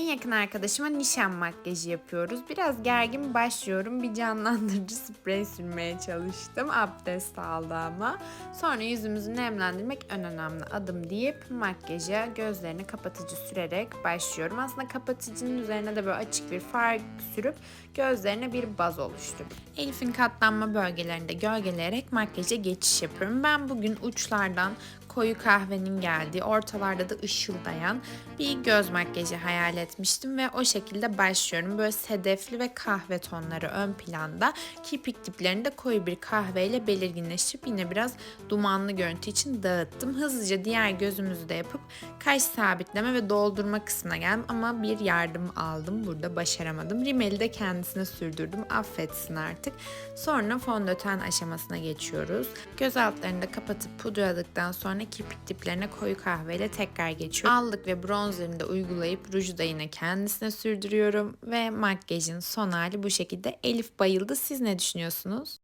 En yakın arkadaşıma nişan makyajı yapıyoruz. Biraz gergin başlıyorum. Bir canlandırıcı sprey sürmeye çalıştım. Abdest aldı ama. Sonra yüzümüzü nemlendirmek en önemli adım deyip makyaja gözlerini kapatıcı sürerek başlıyorum. Aslında kapatıcının üzerine de böyle açık bir far sürüp gözlerine bir baz oluşturup Elif'in katlanma bölgelerinde gölgeleyerek makyaja geçiş yapıyorum. Ben bugün uçlardan koyu kahvenin geldiği, ortalarda da ışıldayan bir göz makyajı hayal etmiştim ve o şekilde başlıyorum. Böyle sedefli ve kahve tonları ön planda, kirpik diplerini de koyu bir kahveyle belirginleştirip yine biraz dumanlı görüntü için dağıttım. Hızlıca diğer gözümüzü de yapıp kaş sabitleme ve doldurma kısmına geldim ama bir yardım aldım. Burada başaramadım. Rimeli de kendisine sürdürdüm. Affetsin artık. Sonra fondöten aşamasına geçiyoruz. Göz altlarını da kapatıp pudraladıktan sonra kirpik diplerine koyu kahveyle tekrar geçiyorum. Allık ve bronzerini de uygulayıp ruju da yine kendisine sürdürüyorum ve makyajın son hali bu şekilde. Elif bayıldı. Siz ne düşünüyorsunuz?